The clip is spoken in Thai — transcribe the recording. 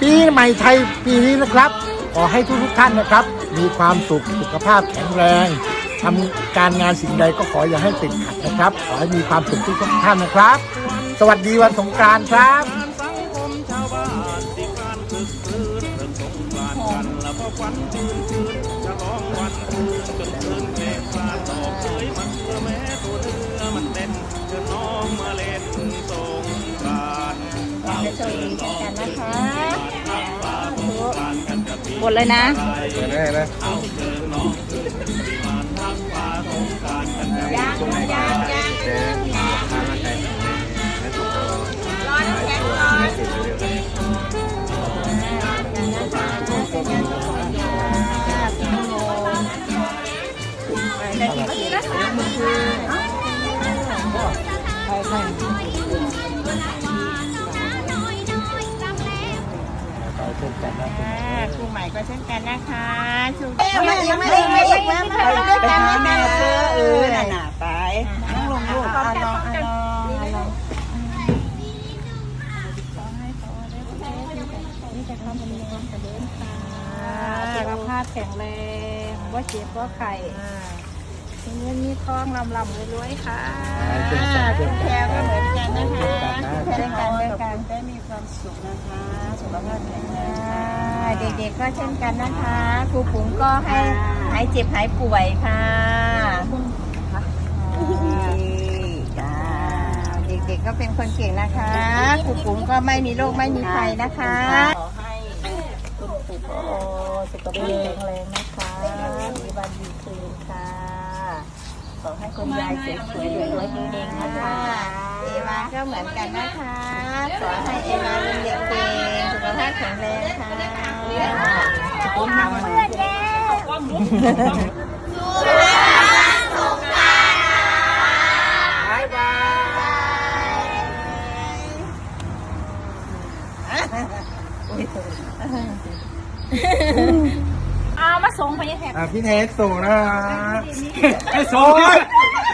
ปีใหม่ไทยปีนี้นะครับ ขอให้ทุกทุกท่านนะครับ มีความสุขสุขภาพแข็งแรงทำการงานสิ่งใดก็ขออย่าให้ติดขัดนะครับ ขอให้มีความสุขทุกทุกท่านนะครับ สวัสดีวันสงการครับเดี๋ยวเจกันนะคะ หมดเลยนะเอาเชิญน้องคืนปีมานทักฟ้าสงกรานต์กันจะยางยางยางร้อนแข็งร้อนแต่ที่เมื่อกี้นะยกมือขึ้นไปไป ครูใหม่ก็เช่นกันนะคะชูมาอีกมาอีกมาอีกมาไปด้วยกันนะแม่เสื้อเออน่ะน่ะไปนั่งลงลูกเอาลองเอาลองเอาลองสุขภาพแข็งแรงว่าเจ็บว่าไข่มี เงินมีทองลำลำรวยๆค่ะคุณแพรก็เหมือนกันนะคะเช่นกันด้วยกันได้มีความสุขนะคะสุขภาพแข็งแรงเด็กๆก็เช่นกันนะคะครูปุ๋งก็ให้หายเจ็บหายป่วยค่ะจ้าเด็กๆก็เป็นคนเก่งนะคะครูปุ๋งก็ไม่มีโรคไม่มีภัยนะคะขอให้คุณปู่โอสุขภาพแข็งแรงนะคะมีวันดีคืนค่ะขอให้ คุณยายสวยๆรวยๆเก่งๆนะคะเอวาก็เหมือนกันนะคะขอให้เอวาเรียนเก่งๆสุขภาพแข็งแรงค่ะผมทำเหมือนกันบายบายเอามาส่งไปยังแถบ อะพี่เทสส่งนะฮะให้ส่ง